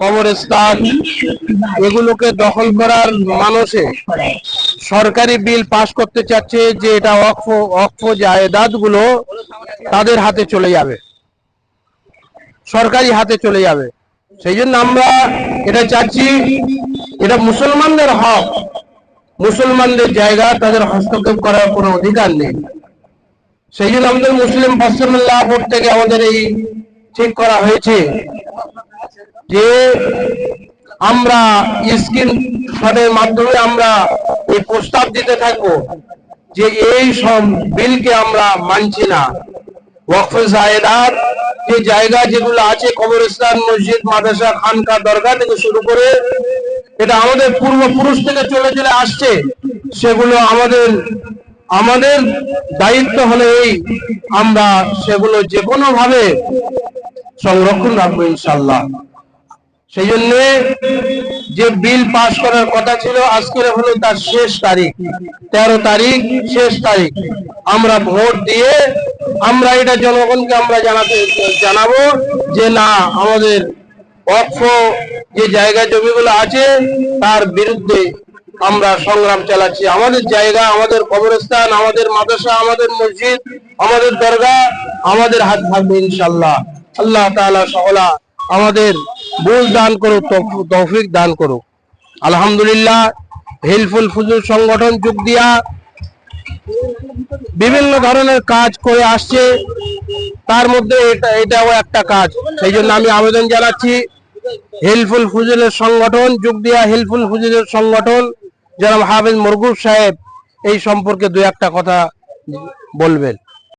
কবরস্থান এগুলোকে দখল করার মানুষে সরকারি বিল পাশ করতে চাচ্ছে যে এটা অক্ষ অক্ষ জায়দাদগুলো তাদের হাতে চলে যাবে। সরকারি হাতে চলে যাবে। সেই জন্য আমরা এটা চাচ্ছি, এটা মুসলমানদের হক। মুসলমানদের জায়গা, তাদের হস্তক্ষেপ করার কোনো অধিকার নেই। সেই জন্য আমাদের মুসলিম বোর্ড থেকে আমাদের এই ঠিক করা হয়েছে। যে আমরা স্ক্রিন শটের মাধ্যমে আমরা এই প্রস্তাব দিতে থাকব যে এই সব বিলকে আমরা মানছি না। যে জায়গা যেগুলো আছে, কবরস্থান, মসজিদ, মাদ্রাসা খানকা দরগা থেকে শুরু করে এটা আমাদের পূর্বপুরুষ থেকে চলে চলে আসছে, সেগুলো আমাদের আমাদের দায়িত্ব হলে এই, আমরা সেগুলো যে কোনো ভাবে সংরক্ষণ রাখব ইনশাল্লাহ সেই জন্য যে বিল পাস করার কথা ছিল, আজকের হলো তার শেষ তারিখ। তেরো তারিখ, শেষ তারিখ। আমরা ভোট দিয়ে আমরা এটা জনগণকে আমরা জানাতে, জানাব যে না, আমাদের অক্ষ যে জায়গা জমিগুলো আছে, তার বিরুদ্ধে আমরা সংগ্রাম চালাচ্ছি। আমাদের জায়গা, আমাদের কবরস্থান, আমাদের মাদ্রাসা, আমাদের মসজিদ, আমাদের দরগা, আমাদের হাত থাকবে ইনশাল্লাহ আল্লাহ তাআলা সকলা আমাদের বুঝ দান করুক, তৌফ- তৌফিক দান করুক। আলহামদুলিল্লাহ, হেলফুল ফুজুর সংগঠন যোগ দিয়া বিভিন্ন ধরনের কাজ করে আসছে। তার মধ্যে এটা, এটাও একটা কাজ। সেই জন্য আমি আবেদন জানাচ্ছি, হেলফুল ফুজুলের সংগঠন, যোগ দিয়া হেলফুল ফুজুলের সংগঠন, জনাব হাফেজ মরগুব সাহেব, এই সম্পর্কে দু একটা কথা বলবেন।